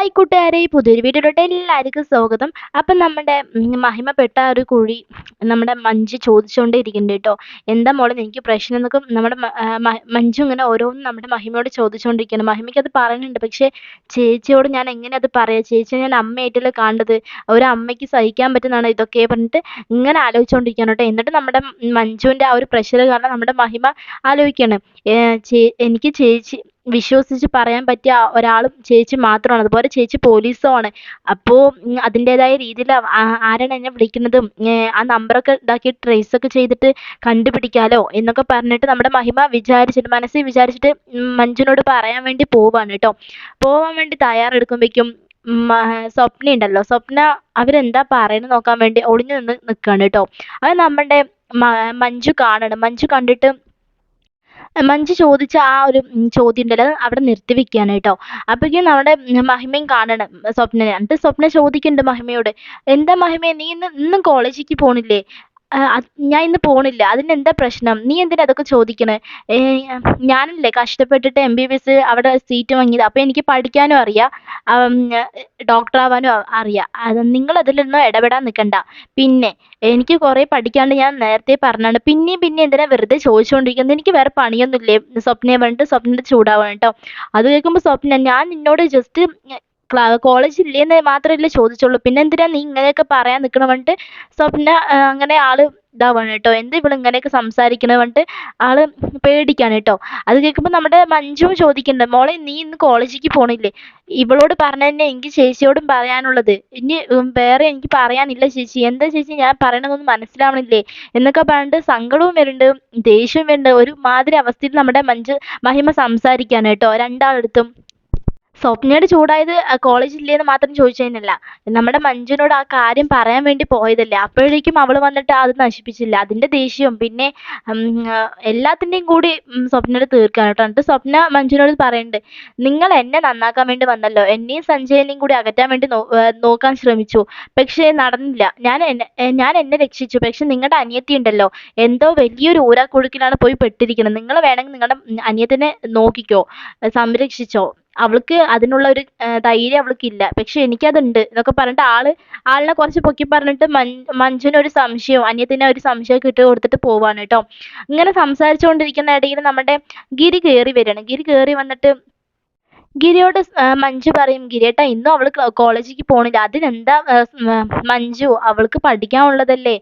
Hi കൂട്ടുകാരെ പുതിയൊരു വീഡിയോയിലോട്ട് എല്ലാവർക്കും സ്വാഗതം. അപ്പം നമ്മുടെ മഹിമപ്പെട്ട ഒരു കുഴി നമ്മുടെ മഞ്ജു ചോദിച്ചുകൊണ്ടേ ഇരിക്കുന്നുണ്ട് കേട്ടോ. എന്താ മോളെ എനിക്ക് പ്രശ്നം എന്നൊക്കെ നമ്മുടെ മഞ്ജു ഇങ്ങനെ ഓരോന്നും നമ്മുടെ മഹിമയോട് ചോദിച്ചുകൊണ്ടിരിക്കുകയാണ് മഹിമയ്ക്ക് അത് പറയുന്നുണ്ട്. പക്ഷേ ചേച്ചിയോട് ഞാൻ എങ്ങനെ അത് പറയാം? ചേച്ചി ഞാൻ അമ്മയായിട്ടല്ലേ കാണുന്നത്? ഒരു അമ്മയ്ക്ക് സഹിക്കാൻ പറ്റുന്നതാണ് ഇതൊക്കെ പറഞ്ഞിട്ട് ഇങ്ങനെ ആലോചിച്ചുകൊണ്ടിരിക്കുകയാണ് കേട്ടോ. എന്നിട്ട് നമ്മുടെ മഞ്ജുവിന്റെ ആ ഒരു പ്രഷർ കാരണം നമ്മുടെ മഹിമ ആലോചിക്കുകയാണ്. എനിക്ക് ചേച്ചി വിശ്വസിച്ച് പറയാൻ പറ്റിയ ഒരാളും ചേച്ചി മാത്രമാണ്. അതുപോലെ ചേച്ചി പോലീസും ആണ്. അപ്പോൾ അതിന്റെതായ രീതിയിൽ ആരാണ് എന്നെ വിളിക്കുന്നതും ആ നമ്പറൊക്കെ ഇതാക്കി ട്രേസ് ഒക്കെ ചെയ്തിട്ട് കണ്ടുപിടിക്കാലോ എന്നൊക്കെ പറഞ്ഞിട്ട് നമ്മുടെ മഹിമ വിചാരിച്ചിട്ട് മനസ്സിൽ വിചാരിച്ചിട്ട് മഞ്ജുനോട് പറയാൻ വേണ്ടി പോവാണ് കേട്ടോ. പോവാൻ വേണ്ടി തയ്യാറെടുക്കുമ്പോഴേക്കും സ്വപ്ന ഉണ്ടല്ലോ. സ്വപ്ന അവരെന്താ പറയുന്നത് നോക്കാൻ വേണ്ടി ഒളിഞ്ഞു നിന്ന് നിൽക്കുകയാണ് കേട്ടോ. അത് നമ്മുടെ മഞ്ജു കാണണം. മഞ്ജു കണ്ടിട്ട് മഞ്ജു ചോദിച്ച ആ ഒരു ചോദ്യം ഉണ്ടല്ലോ അവിടെ നിർത്തി വെക്കുകയാണ് കേട്ടോ. അപ്പോഴേക്കും നമ്മുടെ മഹിമയും കാണണം സ്വപ്നനെ. എന്നിട്ട് സ്വപ്ന ചോദിക്കുന്നുണ്ട് മഹിമയോട്. എന്താ മഹിമേ നീ ഇന്ന് ഇന്നും കോളേജിലേക്ക് പോണില്ലേ? ഞാൻ ഇന്ന് പോണില്ല. അതിന് എന്താ പ്രശ്നം? നീ എന്തിനാ അതൊക്കെ ചോദിക്കണേ? ഞാനല്ലേ കഷ്ടപ്പെട്ടിട്ട് എം ബി ബി എസ് അവിടെ സീറ്റ് വാങ്ങിയത്. അപ്പോൾ എനിക്ക് പഠിക്കാനും അറിയാം. ഡോക്ടർ ആവാനും അറിയാം. അത് നിങ്ങൾ അതിലൊന്നും ഇടപെടാൻ നിൽക്കണ്ട പിന്നെ എനിക്ക് കുറേ പഠിക്കാണ്ട് ഞാൻ നേരത്തെ പറഞ്ഞാണ്. പിന്നെയും പിന്നെ എന്തിനാ വെറുതെ ചോദിച്ചുകൊണ്ടിരിക്കുന്നത് എനിക്ക് വേറെ പണിയൊന്നുമില്ലേ? സ്വപ്നയെ പറഞ്ഞിട്ട് സ്വപ്നയുടെ ചൂടാവാണ് കേട്ടോ. അത് കേൾക്കുമ്പോൾ സ്വപ്ന ഞാൻ നിന്നോട് ജസ്റ്റ് കോളേജ് ഇല്ലേന്ന് മാത്രമല്ലേ ചോദിച്ചുള്ളൂ. പിന്നെ എന്തിനാ നീ ഇങ്ങനെയൊക്കെ പറയാൻ നിൽക്കണം പറഞ്ഞിട്ട് സ്വപ്ന അങ്ങനെ ആൾ ഇതാവാണ് കേട്ടോ. എന്ത് ഇവൾ ഇങ്ങനെയൊക്കെ സംസാരിക്കണ പറഞ്ഞിട്ട് ആൾ പേടിക്കാണ് കേട്ടോ. അത് കേൾക്കുമ്പോൾ നമ്മുടെ മഞ്ജുവും ചോദിക്കുന്നുണ്ട് മോളെ നീ ഇന്ന് കോളേജിലേക്ക് പോണില്ലേ? ഇവളോട് പറഞ്ഞ തന്നെ എനിക്ക് ചേച്ചിയോടും പറയാനുള്ളത്. ഇനി വേറെ എനിക്ക് പറയാനില്ല ചേച്ചി. എന്താ ചേച്ചി ഞാൻ പറയണതൊന്നും മനസ്സിലാവണില്ലേ? എന്നൊക്കെ പറഞ്ഞിട്ട് സങ്കടവും വരുന്നുണ്ട് ദേഷ്യവും വരുന്നുണ്ട്. ഒരു മാതിരി അവസ്ഥയിൽ നമ്മുടെ മഞ്ജു മഹിമ സംസാരിക്കാണ് കേട്ടോ. രണ്ടാളടുത്തും സ്വപ്നയോട് ചൂടായത് കോളേജ് ഇല്ലേന്ന് മാത്രം ചോദിച്ചതിനല്ല. നമ്മുടെ മഞ്ജുവിനോട് ആ കാര്യം പറയാൻ വേണ്ടി പോയതല്ലേ. അപ്പോഴേക്കും അവൾ വന്നിട്ട് അത് നശിപ്പിച്ചില്ല. അതിന്റെ ദേഷ്യവും പിന്നെ എല്ലാത്തിന്റെയും കൂടി സ്വപ്നയുടെ തീർക്കാണ് കേട്ടോ. എന്നിട്ട് സ്വപ്ന മഞ്ജുവിനോട് പറയുന്നുണ്ട് നിങ്ങൾ എന്നെ നന്നാക്കാൻ വേണ്ടി വന്നല്ലോ. എന്നെയും സഞ്ജയനെയും കൂടി അകറ്റാൻ വേണ്ടി നോക്കാൻ ശ്രമിച്ചു. പക്ഷേ നടന്നില്ല. ഞാൻ ഞാൻ എന്നെ രക്ഷിച്ചു. പക്ഷെ നിങ്ങളുടെ അനിയത്തി ഉണ്ടല്ലോ. എന്തോ വലിയൊരു ഊരാക്കുടുക്കിലാണ് പോയി പെട്ടിരിക്കുന്നത്. നിങ്ങൾ വേണമെങ്കിൽ നിങ്ങളുടെ അനിയത്തിനെ നോക്കിക്കോ. സംരക്ഷിച്ചോ. അവൾക്ക് അതിനുള്ള ഒരു ധൈര്യം അവൾക്കില്ല. പക്ഷെ എനിക്കതുണ്ട്. എന്നൊക്കെ പറഞ്ഞിട്ട് ആൾ ആളിനെ കുറച്ച് പൊക്കി പറഞ്ഞിട്ട് മഞ്ജു മഞ്ജുവിന് ഒരു സംശയവും അന്യത്തിന് ഒരു സംശയമൊക്കെ ഇട്ട് കൊടുത്തിട്ട് പോവാണ് കേട്ടോ. ഇങ്ങനെ സംസാരിച്ചുകൊണ്ടിരിക്കുന്ന ഇടയിൽ നമ്മുടെ ഗിരി കയറി വരികയാണ്. ഗിരി കയറി വന്നിട്ട് ഗിരിയോട് മഞ്ജു പറയും ഗിരിയേട്ടാ ഇന്നും അവൾ കോളേജിലേക്ക് പോണില്ല. അതിനെന്താ മഞ്ജു അവൾക്ക് പഠിക്കാനുള്ളതല്ലേ?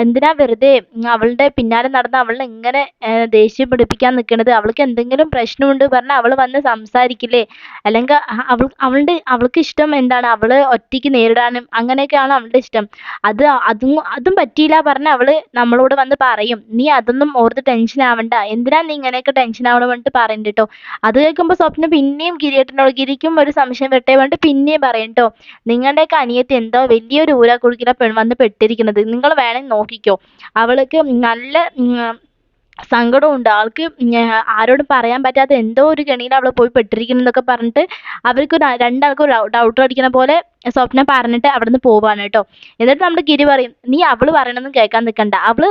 എന്തിനാ വെറുതെ അവളുടെ പിന്നാലെ നടന്ന് അവളെ ഇങ്ങനെ ദേഷ്യം പിടിപ്പിക്കാൻ നിൽക്കണത് അവൾക്ക് എന്തെങ്കിലും പ്രശ്നമുണ്ട് പറഞ്ഞാൽ അവൾ വന്ന് സംസാരിക്കില്ലേ? അല്ലെങ്കിൽ അവൾ അവളുടെ അവൾക്ക് ഇഷ്ടം എന്താണ്? അവൾ ഒറ്റയ്ക്ക് നേരിടാനും അങ്ങനെയൊക്കെയാണ് അവളുടെ ഇഷ്ടം. അത് അതും അതും പറ്റിയില്ല പറഞ്ഞ് അവൾ നമ്മളോട് വന്ന് പറയും. നീ അതൊന്നും ഓർത്ത് ടെൻഷൻ ആവണ്ട എന്തിനാ നീ ഇങ്ങനെയൊക്കെ ടെൻഷൻ ആവണമെന്നിട്ട് പറയുന്നുണ്ട് കേട്ടോ അത് കേൾക്കുമ്പോൾ സ്വപ്ന പിന്നെയും ഗിരിയേട്ടനോട് ഗിരിക്കും ഒരു സംശയം വെട്ടേ പറഞ്ഞിട്ട് പിന്നെയും പറയും കേട്ടോ നിങ്ങളുടെയൊക്കെ അനിയത്തി എന്തോ വലിയൊരു ഊരാക്കുടുക്കില പെൺ വന്ന് പെട്ടിരിക്കുന്നത്. നിങ്ങൾ വേണമെങ്കിൽ നോക്കിക്കോ. അവൾക്ക് നല്ല സങ്കടമുണ്ട് ആൾക്ക് ആരോടും പറയാൻ പറ്റാത്ത എന്തോ ഒരു കെണിയിൽ അവൾ പോയി പെട്ടിരിക്കുന്നതൊക്കെ പറഞ്ഞിട്ട് അവർക്ക് രണ്ടാൾക്കും ഡൗട്ട് അടിക്കണ പോലെ സ്വപ്നം പറഞ്ഞിട്ട് അവിടുന്ന് പോവാണ് കേട്ടോ എന്നിട്ട് നമ്മുടെ ഗിരി പറയും നീ അവൾ പറയണമെന്ന് കേൾക്കാൻ നിൽക്കണ്ട. അവൾ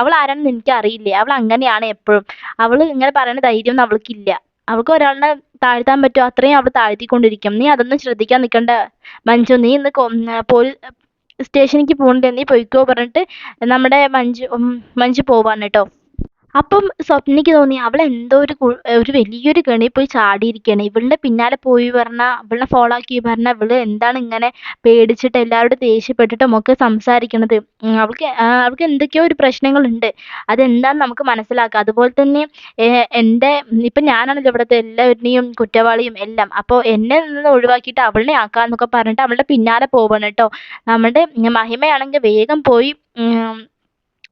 അവൾ ആരാണെന്ന് എനിക്ക് അറിയില്ലേ അവൾ അങ്ങനെയാണ് എപ്പോഴും. അവൾ ഇങ്ങനെ പറയുന്ന ധൈര്യമൊന്നും അവൾക്കില്ല. അവൾക്ക് ഒരാളിനെ താഴ്ത്താൻ പറ്റുമോ? അത്രയും അവൾ താഴ്ത്തിക്കൊണ്ടിരിക്കും. നീ അതൊന്നും ശ്രദ്ധിക്കാൻ നിൽക്കണ്ട. മഞ്ജു നീ ഇന്ന് പോലീസ് സ്റ്റേഷനിലേക്ക് പോകണ്ടേ? നീ പൊയ്ക്കോ പറഞ്ഞിട്ട് നമ്മുടെ മഞ്ജു മഞ്ജു പോവാണ് കേട്ടോ. അപ്പം സ്വപ്നയ്ക്ക് തോന്നി അവൾ എന്തോ ഒരു ഒരു വലിയൊരു കെണി പോയി ചാടിയിരിക്കുകയാണ് ഇവളുടെ പിന്നാലെ പോയി പറഞ്ഞാൽ ഇവളെ ഫോളോ ആക്കി പറഞ്ഞാൽ ഇവൾ എന്താണ് ഇങ്ങനെ പേടിച്ചിട്ട് എല്ലാവരോടും ദേഷ്യപ്പെട്ടിട്ടും ഒക്കെ സംസാരിക്കണത്. അവൾക്ക് അവൾക്ക് എന്തൊക്കെയോ ഒരു പ്രശ്നങ്ങളുണ്ട്. അതെന്താണെന്ന് നമുക്ക് മനസ്സിലാക്കാം. അതുപോലെ തന്നെ എന്റെ ഇപ്പം ഞാനാണല്ലോ ഇവിടുത്തെ എല്ലാവരുടെയും കുറ്റവാളിയും എല്ലാം. അപ്പോൾ എന്നെ നിന്ന് ഒഴിവാക്കിയിട്ട് അവളിനെ ആക്കാന്നൊക്കെ പറഞ്ഞിട്ട് അവളുടെ പിന്നാലെ പോവാണ് കേട്ടോ. നമ്മുടെ മഹിമയാണെങ്കിൽ വേഗം പോയി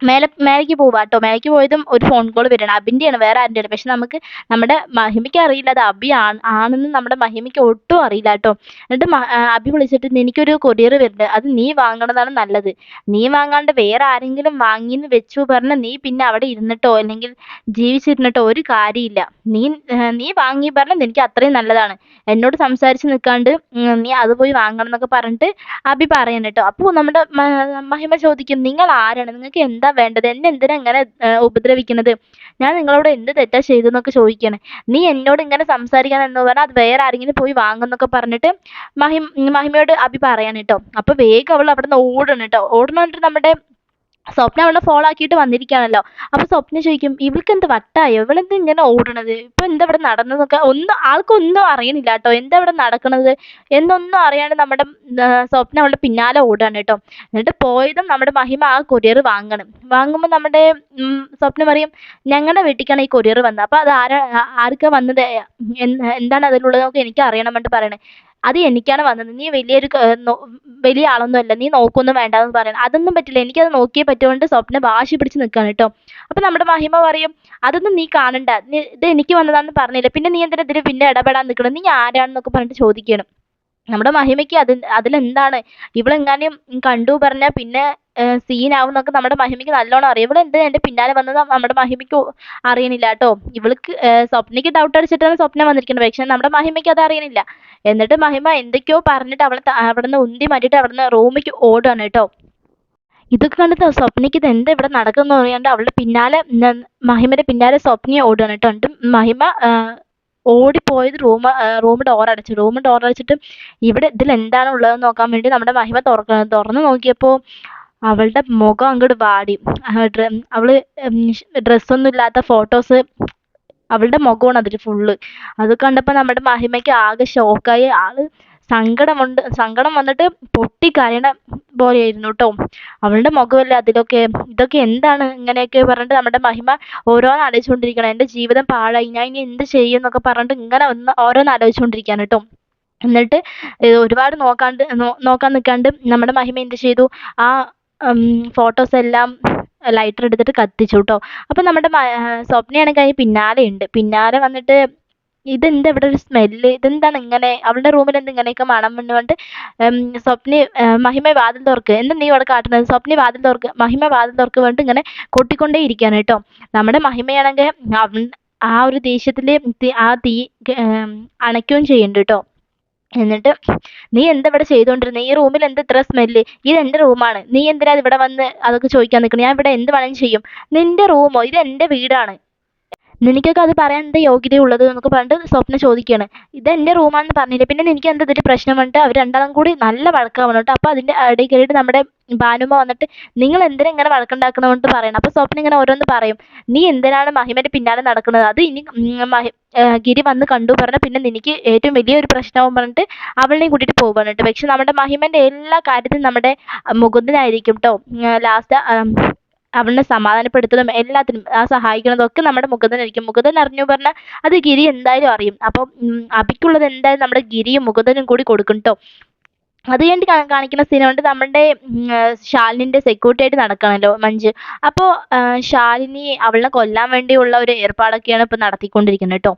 മേലെ മേലേക്ക് പോവാ കേട്ടോ മേലേക്ക് പോയതും ഒരു ഫോൺ കോൾ വരണം അബിന്റെയാണ് വേറെ ആരുടെയാണ്? പക്ഷെ നമുക്ക് നമ്മുടെ മഹിമയ്ക്ക് അറിയില്ല അത് അബി ആണ് ആണെന്ന് നമ്മുടെ മഹിമയ്ക്ക് ഒട്ടും അറിയില്ല കേട്ടോ എന്നിട്ട് അബി വിളിച്ചിട്ട് എനിക്കൊരു കൊറിയർ വരുന്നുണ്ട്. അത് നീ വാങ്ങണതാണ് നല്ലത്. നീ വാങ്ങാണ്ട് വേറെ ആരെങ്കിലും വാങ്ങിന്ന് വെച്ചു പറഞ്ഞാൽ നീ പിന്നെ അവിടെ ഇരുന്നിട്ടോ? അല്ലെങ്കിൽ ജീവിച്ചിരുന്നിട്ടോ? ഒരു കാര്യമില്ല. നീ നീ വാങ്ങി പറഞ്ഞാൽ എനിക്ക് അത്രയും നല്ലതാണ്. എന്നോട് സംസാരിച്ച് നിൽക്കാണ്ട് നീ അത് പോയി വാങ്ങണം എന്നൊക്കെ പറഞ്ഞിട്ട് അബി പറയണം കേട്ടോ അപ്പോൾ നമ്മുടെ മഹിമ ചോദിക്കും നിങ്ങൾ ആരാണ്? നിങ്ങൾക്ക് എന്താ വേണ്ടത്? എന്നെ എന്തിനാ ഇങ്ങനെ ഉപദ്രവിക്കുന്നത്? ഞാൻ നിങ്ങളോട് എന്ത് തെറ്റാ ചെയ്തെന്നൊക്കെ ചോദിക്കുകയാണ് നീ എന്നോട് ഇങ്ങനെ സംസാരിക്കാൻ എന്ന് പറഞ്ഞാൽ അത് വേറെ ആരെങ്കിലും പോയി വാങ്ങുന്നൊക്കെ പറഞ്ഞിട്ട് മഹിം മഹിമയോട് അഭി പറയാണ് കേട്ടോ. അപ്പോൾ വേഗം അവൾ അവിടെ നിന്ന് ഓടണം കേട്ടോ. ഓടണം നമ്മുടെ സ്വപ്ന അവളെ ഫോളോ ആക്കിയിട്ട് വന്നിരിക്കുകയാണല്ലോ. അപ്പോൾ സ്വപ്ന ചോദിക്കും ഇവൾക്ക് എന്ത് വട്ടായോ? ഇവളെന്ത് ഇങ്ങനെ ഓടണത്? ഇപ്പം എന്താ ഇവിടെ നടന്നതെന്നൊക്കെ ഒന്നും ആൾക്കൊന്നും അറിയണില്ല കേട്ടോ. എന്താ ഇവിടെ നടക്കണത്? എന്നൊന്നും അറിയാണ്ട് നമ്മുടെ സ്വപ്ന അവളുടെ പിന്നാലെ ഓടുകയാണ് കേട്ടോ. എന്നിട്ട് പോയതും നമ്മുടെ മഹിമ ആ കൊറിയർ വാങ്ങണം. വാങ്ങുമ്പോൾ നമ്മുടെ സ്വപ്ന പറയും ഞങ്ങളുടെ വീട്ടിലേക്കാണ് ഈ കൊറിയർ വന്നത്. അപ്പോൾ അത് ആരാ ആർക്കാ വന്നത്? എന്താണ് അതിലുള്ളതെന്നൊക്കെ എനിക്ക് അറിയണം പറയണേ. അത് എനിക്കാണ് വന്നത്. നീ വലിയൊരു വലിയ ആളൊന്നുമല്ല. നീ നോക്കൊന്നും വേണ്ടാന്ന് പറയണം അതൊന്നും പറ്റില്ല. എനിക്കത് നോക്കിയേ പറ്റുകൊണ്ട് സ്വപ്ന വാശി പിടിച്ച് നിൽക്കുകയാണ് കേട്ടോ അപ്പോൾ നമ്മുടെ മഹിമ പറയും അതൊന്നും നീ കാണണ്ട. ഇത് എനിക്ക് വന്നതാണെന്ന് പറഞ്ഞില്ല. പിന്നെ നീ എന്തിനാ ഇതിൽ പിന്നെ ഇടപെടാൻ നിൽക്കണം നീ ആരാണെന്നൊക്കെ പറഞ്ഞിട്ട് ചോദിക്കണം. നമ്മുടെ മഹിമയ്ക്ക് അത് അതിലെന്താണ്? ഇവളെങ്ങാനും കണ്ടു പറഞ്ഞാൽ പിന്നെ സീനാവും എന്നൊക്കെ നമ്മുടെ മഹിമയ്ക്ക് നല്ലോണം അറിയാം. ഇവൾ എന്തിനാ എന്റെ പിന്നാലെ വന്നത്? നമ്മുടെ മഹിമയ്ക്ക് അറിയണില്ല കേട്ടോ. ഇവൾക്ക് സ്വപ്നയ്ക്ക് ഡൗട്ട് അടിച്ചിട്ടാണ് സ്വപ്നം വന്നിരിക്കുന്നത്. പക്ഷെ നമ്മുടെ മഹിമയ്ക്ക് അത് അറിയണില്ല. എന്നിട്ട് മഹിമ എന്തൊക്കെയോ പറഞ്ഞിട്ട് അവളെ അവിടെ നിന്ന് ഉന്തി മാറ്റിയിട്ട് അവിടുന്ന് റൂമിലേക്ക് ഓടുകയാണ് കേട്ടോ. ഇതൊക്കെ കണ്ടിട്ട് സ്വപ്നയ്ക്ക് ഇത് എന്താ ഇവിടെ നടക്കുന്നു പറയാണ്ട് അവളുടെ പിന്നാലെ മഹിമയുടെ പിന്നാലെ സ്വപ്നയെ ഓടുകയാണ് കേട്ടോ. എന്നിട്ട് മഹിമ ഓടിപ്പോയത് റൂം റൂം ഡോർ അടച്ചു. റൂം ഡോർ അടച്ചിട്ട് ഇവിടെ ഇതിൽ എന്താണ് ഉള്ളതെന്ന് നോക്കാൻ വേണ്ടി നമ്മുടെ മഹിമ തുറക്ക തുറന്ന് നോക്കിയപ്പോൾ അവളുടെ മുഖം അങ്ങോട്ട് വാടി. അവൾ ഡ്രസ്സൊന്നും ഇല്ലാത്ത ഫോട്ടോസ് അവളുടെ മുഖമാണ് അതിൽ ഫുള്ള് അത് കണ്ടപ്പോൾ നമ്മുടെ മഹിമയ്ക്ക് ആകെ ഷോക്കായി ആൾ സങ്കടമുണ്ട് സങ്കടം വന്നിട്ട് പൊട്ടിക്കരയണ പോലെയായിരുന്നു കേട്ടോ. അവളുടെ മുഖമല്ലേ അതിലൊക്കെ? ഇതൊക്കെ എന്താണ് ഇങ്ങനെയൊക്കെ പറഞ്ഞിട്ട് നമ്മുടെ മഹിമ ഓരോന്ന് ആലോചിച്ചുകൊണ്ടിരിക്കണം എന്റെ ജീവിതം പാഴായി. ഞാൻ ഇനി എന്ത് ചെയ്യും എന്നൊക്കെ പറഞ്ഞിട്ട് ഇങ്ങനെ ഒന്ന് ഓരോന്ന് ആലോചിച്ചുകൊണ്ടിരിക്കുകയാണ് കേട്ടോ. എന്നിട്ട് ഒരുപാട് നോക്കാണ്ട് നോക്കാൻ നിൽക്കാണ്ട് നമ്മുടെ മഹിമ എന്ത് ചെയ്തു? ആ ഫോട്ടോസ് എല്ലാം ലൈറ്റർ എടുത്തിട്ട് കത്തിച്ചു കേട്ടോ അപ്പോൾ നമ്മുടെ സ്വപ്നയാണെങ്കിൽ അതിന് പിന്നാലെ ഉണ്ട്. പിന്നാലെ വന്നിട്ട് ഇതെന്താ ഇവിടെ ഒരു സ്മെല്ല് ഇതെന്താണ് ഇങ്ങനെ? അവളുടെ റൂമിൽ എന്ത് ഇങ്ങനെയൊക്കെ മണം എന്ന് പറഞ്ഞിട്ട് സ്വപ്നി മഹിമ വാതിൽ തുറക്ക്. എന്താ നീ ഇവിടെ കാട്ടുന്നത്? സ്വപ്നി വാതിൽ തുറക്ക്. മഹിമ വാതിൽ തുറക്ക് പറഞ്ഞിട്ട് ഇങ്ങനെ കൊട്ടിക്കൊണ്ടേ ഇരിക്കുകയാണ് കേട്ടോ നമ്മുടെ മഹിമയാണെങ്കിൽ ആ ഒരു ദേഷ്യത്തിൽ ആ തീ അണയ്ക്കുകയും ചെയ്യുന്നുണ്ട് കേട്ടോ എന്നിട്ട് നീ എന്താ ഇവിടെ ചെയ്തുകൊണ്ടിരുന്നത് ഈ റൂമിൽ എന്താ ഇത്ര സ്മെല്ല് ഇത് എന്റെ റൂമാണ് നീ എന്തിനാ ഇവിടെ വന്ന് അതൊക്കെ ചോദിക്കാൻ നിൽക്കുന്നത് ഞാൻ ഇവിടെ എന്ത് വേണമെങ്കിലും ചെയ്യും. നിന്റെ റൂമോ ഇത് എന്റെ വീടാണ്. നിനക്കൊക്കെ അത് പറയാൻ എന്താ യോഗ്യതയുള്ളത് എന്നൊക്കെ പറഞ്ഞിട്ട് സ്വപ്ന ചോദിക്കുകയാണ്. ഇത് എന്റെ റൂമാണെന്ന് പറഞ്ഞില്ലേ? പിന്നെ നിനക്ക് എന്താ ഇതിൽ പ്രശ്നം വന്നിട്ട് അവർ രണ്ടാളും കൂടി നല്ല വഴക്കാണ് കേട്ടോ. അപ്പോൾ അതിന്റെ ഇടയിൽ കയറിയിട്ട് നമ്മുടെ ഭാനുമ്മ വന്നിട്ട് നിങ്ങൾ എന്തിനാ ഇങ്ങനെ വഴക്കുണ്ടാക്കണമെന്ന് പറയണം. അപ്പോൾ സ്വപ്ന ഇങ്ങനെ ഓരോന്ന് പറയും. നീ എന്തിനാണ് മഹിമന്റെ പിന്നാലെ നടക്കുന്നത്? അത് ഇനി മഹി ഗിരി വന്ന് കണ്ടു പറഞ്ഞാൽ പിന്നെ നിനക്ക് ഏറ്റവും വലിയൊരു പ്രശ്നമാവും പറഞ്ഞിട്ട് അവളെയും കൂട്ടിയിട്ട് പോകും കേട്ടോ പക്ഷെ നമ്മുടെ മഹിമന്റെ എല്ലാ കാര്യത്തിലും നമ്മുടെ മുകുന്ദനായിരിക്കും കേട്ടോ. ലാസ്റ്റ് അവളെ സമാധാനപ്പെടുത്തലും എല്ലാത്തിനും ആ സഹായിക്കുന്നതും ഒക്കെ നമ്മുടെ മുകുന്ദനായിരിക്കും മുകുന്ദൻ അറിഞ്ഞു പറഞ്ഞാൽ അത് ഗിരി എന്തായാലും അറിയും. അപ്പം അബിക്കുള്ളത് എന്തായാലും നമ്മുടെ ഗിരിയും മുകുന്ദനും കൂടി കൊടുക്കും കേട്ടോ അത് കഴിഞ്ഞിട്ട് കാണിക്കുന്ന സീൻ കൊണ്ട് നമ്മുടെ ശാലിനിന്റെ സെക്യൂരിറ്റി ആയിട്ട് നടക്കുകയാണല്ലോ മഞ്ജു. അപ്പോൾ ശാലിനി അവളെ കൊല്ലാൻ വേണ്ടിയുള്ള ഒരു ഏർപ്പാടൊക്കെയാണ് ഇപ്പോൾ നടത്തിക്കൊണ്ടിരിക്കുന്നത് കേട്ടോ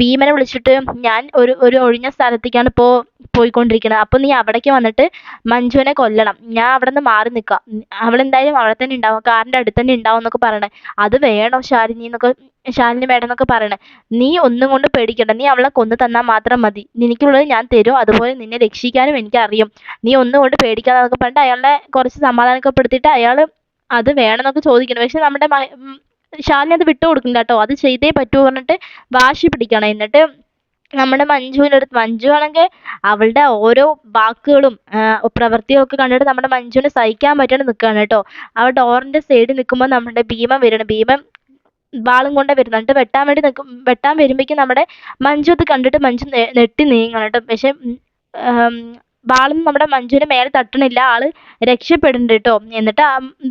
ഭീമനെ വിളിച്ചിട്ട് ഞാൻ ഒരു ഒരു ഒഴിഞ്ഞ സ്ഥലത്തേക്കാണ് ഇപ്പോൾ പോയിക്കൊണ്ടിരിക്കുന്നത് അപ്പോൾ നീ അവിടേക്ക് വന്നിട്ട് മഞ്ജുവിനെ കൊല്ലണം. ഞാൻ അവിടെ നിന്ന് മാറി നിൽക്കാം അവളെന്തായാലും അവിടെ തന്നെ ഉണ്ടാവും. കാറിന്റെ അടുത്ത് തന്നെ ഉണ്ടാവും എന്നൊക്കെ പറയണേ. അത് വേണോ ശാലിനി എന്നൊക്കെ ശാലിനി മേഡം എന്നൊക്കെ പറയണേ. നീ ഒന്നും കൊണ്ട് പേടിക്കണ്ട. നീ അവളെ കൊന്നു തന്നാൽ മാത്രം മതി. നിനക്കുള്ളത് ഞാൻ തരും. അതുപോലെ നിന്നെ രക്ഷിക്കാനും എനിക്കറിയും. നീ ഒന്നും കൊണ്ട് പേടിക്കാതെ എന്നൊക്കെ പറഞ്ഞിട്ട് അയാളെ കുറച്ച് സമാധാനപ്പെടുത്തിയിട്ട് അയാൾ അത് വേണമെന്നൊക്കെ ചോദിക്കണം. പക്ഷെ നമ്മുടെ ശാലിനി അത് വിട്ടു കൊടുക്കില്ല കേട്ടോ. അത് ചെയ്തേ പറ്റൂ പറഞ്ഞിട്ട് വാശി പിടിക്കണം എന്നിട്ട് നമ്മുടെ മഞ്ജുവിന്റെ അടുത്ത് മഞ്ജു ആണെങ്കിൽ അവളുടെ ഓരോ വാക്കുകളും പ്രവൃത്തിയും ഒക്കെ കണ്ടിട്ട് നമ്മുടെ മഞ്ജുവിന് സഹിക്കാൻ പറ്റാണ്ട് നിൽക്കുകയാണ് കേട്ടോ. ആ ഡോറിന്റെ സൈഡിൽ നിൽക്കുമ്പോൾ നമ്മുടെ ഭീമൻ വരണം ഭീമൻ വാളും കൊണ്ട് എന്നിട്ട് വെട്ടാൻ വേണ്ടി നിൽക്കും വെട്ടാൻ വരുമ്പോഴേക്കും നമ്മുടെ മഞ്ജു അത് കണ്ടിട്ട് മഞ്ജു നെട്ടി നീങ്ങണം കേട്ടോ. പക്ഷെ വാളൊന്നും നമ്മുടെ മഞ്ജുവിന് മേലെ തട്ടണില്ല ആൾ രക്ഷപ്പെടുന്നുണ്ട് കേട്ടോ. എന്നിട്ട്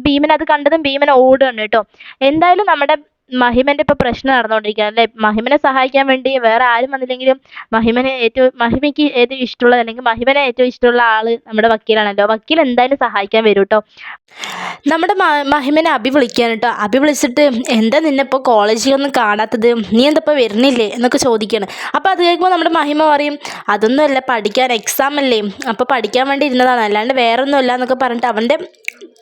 ഭീമൻ അത് കണ്ടതും ഭീമൻ ഓടുകയാണ് കേട്ടോ. എന്തായാലും നമ്മുടെ മഹിമന്റെ ഇപ്പോൾ പ്രശ്നം നടന്നുകൊണ്ടിരിക്കുകയാണ് അല്ലേ? മഹിമനെ സഹായിക്കാൻ വേണ്ടി വേറെ ആരും വന്നില്ലെങ്കിലും മഹിമനെ ഏറ്റവും മഹിമയ്ക്ക് ഏറ്റവും ഇഷ്ടമുള്ളത് അല്ലെങ്കിൽ മഹിമനെ ഏറ്റവും ഇഷ്ടമുള്ള ആൾ നമ്മുടെ വക്കീലാണല്ലോ. വക്കീൽ എന്തായാലും സഹായിക്കാൻ വരും കേട്ടോ നമ്മുടെ മഹിമനെ അഭി വിളിക്കാൻ കേട്ടോ. അഭി വിളിച്ചിട്ട് എന്താ നിന്നെ കോളേജിൽ ഒന്നും കാണാത്തത്? നീ എന്താ ഇപ്പോൾ വരുന്നില്ലേ? എന്നൊക്കെ ചോദിക്കുകയാണ് അപ്പോൾ അത് കേൾക്കുമ്പോൾ നമ്മുടെ മഹിമ പറയും അതൊന്നുമല്ല പഠിക്കാൻ എക്സാം അല്ലേ? അപ്പോൾ പഠിക്കാൻ വേണ്ടി ഇരുന്നതാണ്. അല്ലാണ്ട് വേറൊന്നുമല്ല എന്നൊക്കെ പറഞ്ഞിട്ട് അവന്റെ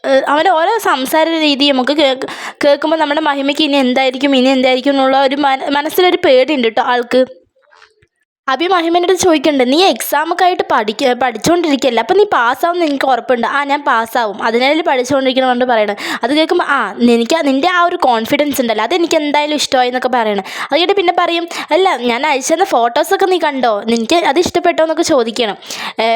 അവന്റെ ഓരോ സംസാര രീതിയും നമുക്ക് കേൾക്ക് കേൾക്കുമ്പോൾ നമ്മുടെ മഹിമയ്ക്ക് ഇനി എന്തായിരിക്കും ഇനി എന്തായിരിക്കും എന്നുള്ള ഒരു മനസ്സിലൊരു പേടിയുണ്ട് കേട്ടോ ആൾക്ക്. അഭി മഹിമനോട് അടുത്ത് ചോദിക്കുന്നുണ്ട് നീ എക്സാമൊക്കെ ആയിട്ട് പഠിക്ക പഠിച്ചുകൊണ്ടിരിക്കല്ല അപ്പം നീ പാസ്സാവും എനിക്ക് ഉറപ്പുണ്ട്. ആ ഞാൻ പാസ്സാവും അതിനാലും പഠിച്ചുകൊണ്ടിരിക്കണം കൊണ്ട് പറയണം. അത് കേൾക്കുമ്പോൾ ആ എനിക്ക് നിന്റെ ആ ഒരു കോൺഫിഡൻസ് ഉണ്ടല്ലോ. അത് എനിക്ക് എന്തായാലും ഇഷ്ടമായി എന്നൊക്കെ പറയണം. അത് പിന്നെ പറയും അല്ല ഞാൻ അയച്ചു ഫോട്ടോസൊക്കെ നീ കണ്ടോ? നിനക്ക് അത് ഇഷ്ടപ്പെട്ടോ എന്നൊക്കെ ചോദിക്കണം.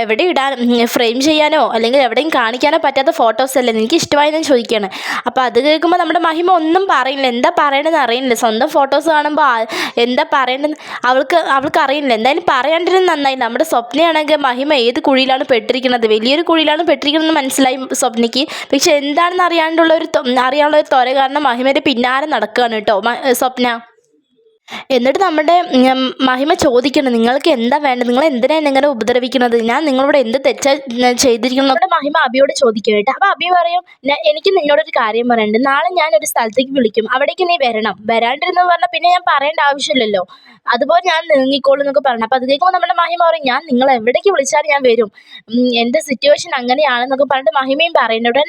എവിടെ ഇടാൻ ഫ്രെയിം ചെയ്യാനോ അല്ലെങ്കിൽ എവിടെയും കാണിക്കാനോ പറ്റാത്ത ഫോട്ടോസ് അല്ലേ? നിനക്ക് ഞാൻ ചോദിക്കുകയാണ് അപ്പോൾ അത് കേൾക്കുമ്പോൾ നമ്മുടെ മഹിമ ഒന്നും പറയുന്നില്ല എന്താ പറയണമെന്ന് അറിയുന്നില്ല സ്വന്തം ഫോട്ടോസ് കാണുമ്പോൾ എന്താ പറയേണ്ടത് അവൾക്ക് അവൾക്ക് അറിയില്ല എന്തായാലും പറയാണ്ടിരുന്നത് നന്നായി. നമ്മുടെ സ്വപ്നയാണെങ്കിൽ മഹിമ ഏത് കുഴിയിലാണ് പെട്ടിരിക്കുന്നത്? വലിയൊരു കുഴിയിലാണ് പെട്ടിരിക്കുന്നത് മനസ്സിലായി സ്വപ്നയ്ക്ക്. പക്ഷെ എന്താണെന്ന് അറിയാണ്ടുള്ള ഒരു അറിയാനുള്ള ഒരു ത്വര കാരണം മഹിമയുടെ പിന്നാലെ നടക്കുകയാണ് കേട്ടോ സ്വപ്ന. എന്നിട്ട് നമ്മുടെ മഹിമ ചോദിക്കണം നിങ്ങൾക്ക് എന്താ വേണ്ടത്? നിങ്ങൾ എന്തിനാണ് ഇങ്ങനെ ഉപദ്രവിക്കുന്നത്? ഞാൻ നിങ്ങളോട് എന്ത് തെറ്റാ ചെയ്തിരിക്കുന്നു? നമ്മുടെ മഹിമ അബിയോട് ചോദിക്കും കേട്ടോ. അപ്പോൾ അബി പറയും "ന- എനിക്ക് നിന്നോടൊരു കാര്യം പറയണ്ട്. നാളെ ഞാൻ ഒരു സ്ഥലത്തേക്ക് വിളിക്കും. അവിടേക്ക് നീ വരണം. വരാണ്ടിരുന്നു പറഞ്ഞാൽ പിന്നെ ഞാൻ പറയേണ്ട ആവശ്യമില്ലല്ലോ. അതുപോലെ ഞാൻ നീങ്ങിക്കോളും എന്നൊക്കെ പറഞ്ഞു. അപ്പോൾ അത് കേൾക്കുമ്പോൾ നമ്മുടെ മഹിമ പറയും ഞാൻ നിങ്ങൾ എവിടേക്ക് വിളിച്ചാലും ഞാൻ വരും. എന്റെ സിറ്റുവേഷൻ അങ്ങനെയാണെന്നൊക്കെ പറഞ്ഞിട്ട് മഹിമയും പറയുന്നുണ്ട്.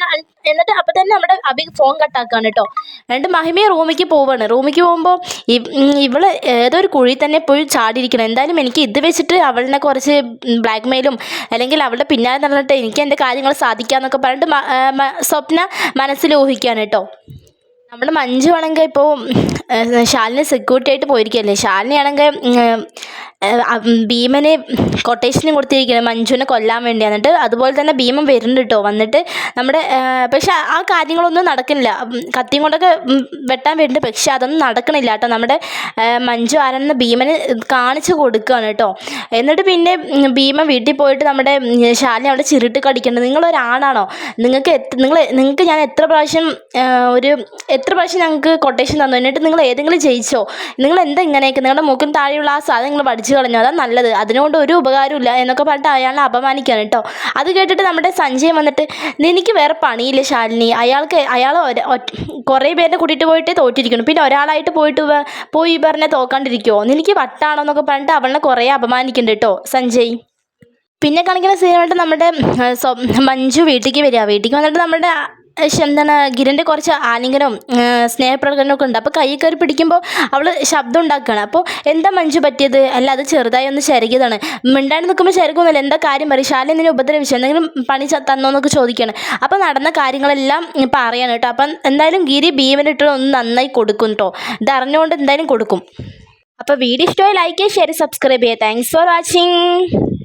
എന്നിട്ട് അപ്പോൾ തന്നെ നമ്മുടെ അബി ഫോൺ കട്ടാക്കാണ് കേട്ടോ. എന്നിട്ട് മഹിമയെ റൂമിലേക്ക് പോവാണ്. റൂമിലേക്ക് പോകുമ്പോൾ ഇവൾ ഏതോ ഒരു കുഴി തന്നെ പോയി ചാടിയിരിക്കണം. എന്തായാലും എനിക്ക് ഇത് വെച്ചിട്ട് അവളിനെ കുറച്ച് ബ്ലാക്ക് മെയിലും അല്ലെങ്കിൽ അവളുടെ പിന്നാലെ നടന്നിട്ട് എനിക്ക് എന്റെ കാര്യങ്ങൾ സാധിക്കാമെന്നൊക്കെ പറഞ്ഞിട്ട് സ്വപ്ന മനസ്സിൽ ഊഹിക്കുകയാണ് കേട്ടോ. നമ്മുടെ മഞ്ജു ആണെങ്കിൽ ഇപ്പോൾ ശാലിനെ സെക്യൂരിറ്റി ആയിട്ട് പോയിരിക്കുകയല്ലേ? ശാലിനി ആണെങ്കിൽ ഭീമന് കൊട്ടേഷനും കൊടുത്തിരിക്കുകയാണ് മഞ്ജുവിനെ കൊല്ലാൻ വേണ്ടി എന്നിട്ട് അതുപോലെ തന്നെ ഭീമൻ വരുന്നുണ്ട് കേട്ടോ വന്നിട്ട് നമ്മുടെ പക്ഷെ ആ കാര്യങ്ങളൊന്നും നടക്കുന്നില്ല. കത്തിയും കൊണ്ടൊക്കെ വെട്ടാൻ വരുന്നുണ്ട് പക്ഷെ അതൊന്നും നടക്കണില്ല കേട്ടോ നമ്മുടെ മഞ്ജു ആരാണെന്ന് ഭീമന് കാണിച്ചു കൊടുക്കുകയാണ് കേട്ടോ എന്നിട്ട് പിന്നെ ഭീമൻ വീട്ടിൽ പോയിട്ട് നമ്മുടെ ശാലിനെ അവിടെ ചിരുട്ട് കടിക്കേണ്ടത് നിങ്ങളൊരാണാണോ? നിങ്ങൾക്ക് നിങ്ങൾ നിങ്ങൾക്ക് ഞാൻ എത്ര പ്രാവശ്യം ഒരു എത്ര പ്രാവശ്യം ഞങ്ങൾക്ക് കൊട്ടേഷൻ തന്നു? എന്നിട്ട് നിങ്ങൾ ഏതെങ്കിലും ജയിച്ചോ? നിങ്ങൾ എന്താ ഇങ്ങനെയൊക്കെ? നിങ്ങളുടെ മൂക്കിന് താഴെയുള്ള ആ സാധനം നിങ്ങൾ പഠിച്ചു കളഞ്ഞു അതാ നല്ലത്. അതിനുകൊണ്ട് ഒരു ഉപകാരമില്ല എന്നൊക്കെ പറഞ്ഞിട്ട് അയാളെ അപമാനിക്കുകയാണ് കേട്ടോ. അത് കേട്ടിട്ട് നമ്മുടെ സഞ്ജയ് വന്നിട്ട് നിനക്ക് വേറെ പണിയില്ല ശാലിനി. അയാൾക്ക് അയാൾ കുറേ പേരെ കൂട്ടിയിട്ട് പോയിട്ട് തോറ്റിരിക്കണം പിന്നെ ഒരാളായിട്ട് പോയിട്ട് പോയി പറഞ്ഞാൽ തോക്കാണ്ടിരിക്കുമോ നിനക്ക് വട്ടാണോ എന്നൊക്കെ പറഞ്ഞിട്ട് അവളെ കുറേ അപമാനിക്കുന്നുണ്ട് കേട്ടോ സഞ്ജയ്. പിന്നെ കാണിക്കുന്ന സീനായിട്ട് നമ്മുടെ മഞ്ജു വീട്ടിലേക്ക് വരിക. വീട്ടിലേക്ക് വന്നിട്ട് നമ്മുടെ എന്താണ് ഗിരന്റെ കുറച്ച് ആലിംഗനവും സ്നേഹപ്രകടനവും സ്നേഹപ്രകടനമൊക്കെ ഉണ്ട്. അപ്പോൾ കൈ കയറി പിടിക്കുമ്പോൾ അവൾ ശബ്ദം ഉണ്ടാക്കുകയാണ്. അപ്പോൾ എന്താ മഞ്ജു പറ്റിയത്? അല്ല അത് ചെറുതായി ഒന്ന് ശരകിയതാണ്. മിണ്ടാണ്ട് നിൽക്കുമ്പോൾ ശരകൊന്നുമില്ല എന്താ കാര്യം? പറയും ശാല എന്തിനും ഉപദ്രവിച്ചു എന്തെങ്കിലും പണി തന്നോ എന്നൊക്കെ ചോദിക്കുകയാണ്. അപ്പോൾ നടന്ന കാര്യങ്ങളെല്ലാം പറയാണ് കേട്ടോ. അപ്പം എന്തായാലും ഗിരി ഭീമനിട്ട് ഒന്ന് നന്നായി കൊടുക്കും കേട്ടോ ഇത് അറിഞ്ഞുകൊണ്ട് എന്തായാലും കൊടുക്കും. അപ്പോൾ വീഡിയോ ഇഷ്ടമായി ലൈക്ക് ചെയ്യുക ഷെയർ സബ്സ്ക്രൈബ് ചെയ്യുക. Thanks for watching